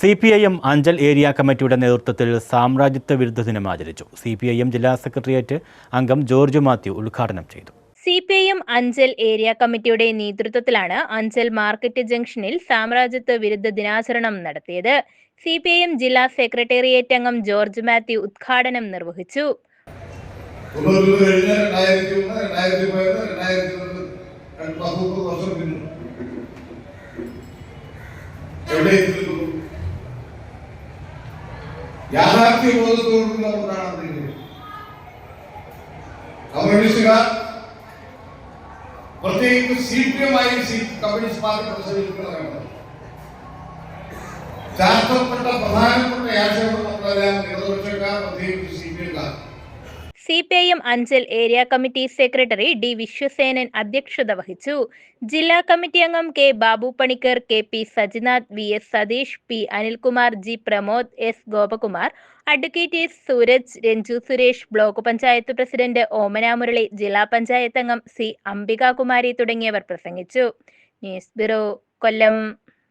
C P I M Anchal area കമ്മിറ്റിയുടെ നേതൃത്വത്തിൽ സാമ്രാജ്യത്വ വിരുദ്ധ ദിനം ആചരിച്ചു. സി പി ഐ എം ജില്ലാ സെക്രട്ടേറിയറ്റ് അംഗം ജോർജ് മാത്യു ഉദ്ഘാടനം ചെയ്തു. C P I M Anchal area കമ്മിറ്റിയുടെ നേതൃത്വത്തിലാണ് അഞ്ചൽ മാർക്കറ്റ് ജംഗ്ഷനിൽ സാമ്രാജ്യത്വ വിരുദ്ധ ദിനാചരണം നടത്തിയത്. സി പി ഐ എം ജില്ലാ സെക്രട്ടേറിയറ്റ് അംഗം ജോർജ് മാത്യു ഉദ്ഘാടനം നിർവഹിച്ചു. തൊണ്ണൂറ് ಯಾಕೆ ಓದುತ್ತೋರಿಲ್ಲ ಪುರಾಣ ಅಂತ ಹೇಳಿ ಕಮ್ಯುನಿಸ್ಟ್ಗ ಪ್ರತಿಯೊಂದು ಸಿಪಿಎಂ ಆಗಿ ಸಿ ಕಮ್ಯುನಿಸ್ಟ್ ಪಾರ್ಟಿ ಪ್ರದರ್ಶನ ಶಾस्त्रपट्ट प्रधानपट्ट याच्यावर आपल्याला निरोधक का प्रत्येक सीपीएल का C P I M Anchal area committee secretary D Viswasenan അധ്യക്ഷത വഹിച്ചു. ജില്ലാ കമ്മിറ്റി അംഗം K Babu Panicker K P Sajinath V S Satheesh P Anilkumar G Pramod S Gopakumar advocate S Sooraj Ranju Suresh block panchayat president Omana Murali ജില്ലാ പഞ്ചായത്ത് അംഗം C Ambikakumari തുടങ്ങിയവർ പ്രസംഗിച്ചു. News bureau Kollam.